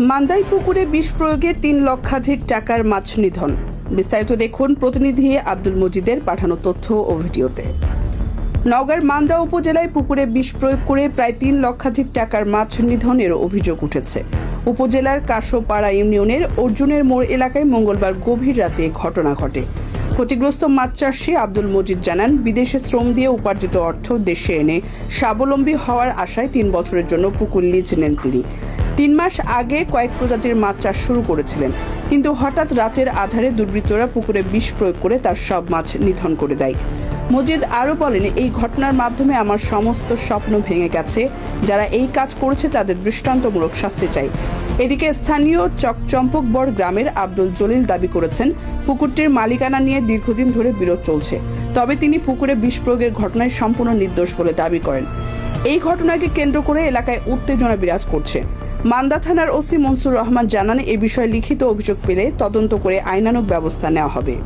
মান্দাই পুকুরে বিষ প্রয়োগে তিন লক্ষাধিক টাকার মাছ নিধন। বিস্তারিত দেখুন প্রতিনিধি আব্দুল মজিদের পাঠানো তথ্য ও ভিডিওতে। নওগাঁর মান্দা উপজেলায় পুকুরে বিষ প্রয়োগ করে প্রায় তিন লক্ষাধিক টাকার মাছ নিধনের অভিযোগ উঠেছে। উপজেলার কাশোপাড়া ইউনিয়নের অর্জুনের মোড় এলাকায় মঙ্গলবার গভীর রাতে ঘটনা ঘটে। ক্ষতিগ্রস্ত মাছ চাষি আব্দুল মজিদ জানান, বিদেশে শ্রম দিয়ে উপার্জিত অর্থ দেশে এনে স্বাবলম্বী হওয়ার আশায় তিন বছরের জন্য পুকুর লিজ নেন তিনি। তিন মাস আগে কয়েক প্রজাতির মাছ চাষ শুরু করেছিলেন, কিন্তু হঠাৎ রাতের আধারে দুর্বৃত্তরা পুকুরে বিষ প্রয়োগ করে তার সব মাছ নিধন করে দেয়। মজিদ আরও বলেন, এই ঘটনার মাধ্যমে আমার সমস্ত স্বপ্ন ভেঙে গেছে। যারা এই কাজ করছে তাদের দৃষ্টান্তমূলক শাস্তি চাই। এদিকে স্থানীয় চকচম্পকবর গ্রামের আব্দুল জলিল দাবি করেছেন, পুকুরটির মালিকানা নিয়ে দীর্ঘদিন ধরে বিরোধ চলছে। তবে তিনি পুকুরে বিষ প্রয়োগের ঘটনায় সম্পূর্ণ নির্দোষ বলে দাবি করেন। এই ঘটনাকে কেন্দ্র করে এলাকায় উত্তেজনা বিরাজ করছে। মান্দা থানার ওসি মনসুর রহমান জানান, এ বিষয়ে লিখিত অভিযোগ পেলে তদন্ত করে আইনানুগ ব্যবস্থা নেওয়া হবে।